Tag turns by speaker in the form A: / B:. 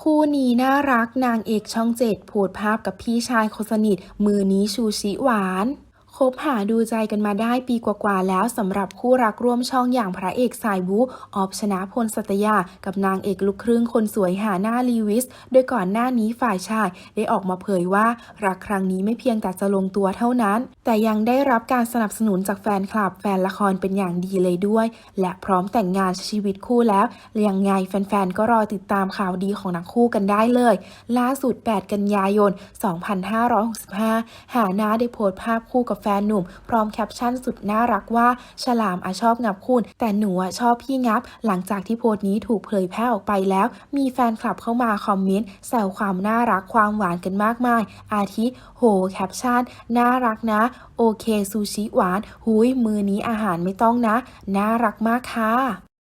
A: คู่นี้น่ารักนางเอกช่องเจ็ดโพสภาพกับพี่ชายคนสนิทมือนี้ชูชิหวาน คบหาดูใจกันมาได้ปีกว่าๆแล้วสำหรับคู่รักร่วมช่องอย่างพระเอกสายบู๊ออฟชนะพลสัตยา กับนางเอกลูกครึ่งคนสวยหาหน้าลีวิส โดยก่อนหน้านี้ฝ่ายชายได้ออกมาเผยว่ารักครั้งนี้ไม่เพียงแต่จะลงตัวเท่านั้น แต่ยังได้รับการสนับสนุนจากแฟนคลับแฟนละครเป็นอย่างดีเลยด้วย และพร้อมแต่งงานช้ชีวิตคู่แล้วยังไงแฟนๆก็รอติดตามข่าวดีของทั้งคู่กันได้เลย ล่าสุด 8 กันยายน 2565 หาหน้าได้โพสต์ภาพคู่กับแฟนหนุ่ม พร้อมแคปชั่นสุดน่ารักว่า ฉลามอาชอบงับคุณ แต่หนูอะชอบพี่งับ หลังจากที่โพสต์นี้ถูกเผยแพร่ออกไปแล้ว มีแฟนคลับเข้ามาคอมเมนต์แซวความน่ารักความหวานกันมากมาย อาทิ โห แคปชั่น น่ารักนะ โอเคซูชิหวาน หุยมือนี้อาหารไม่ต้องนะ น่ารักมากค่ะ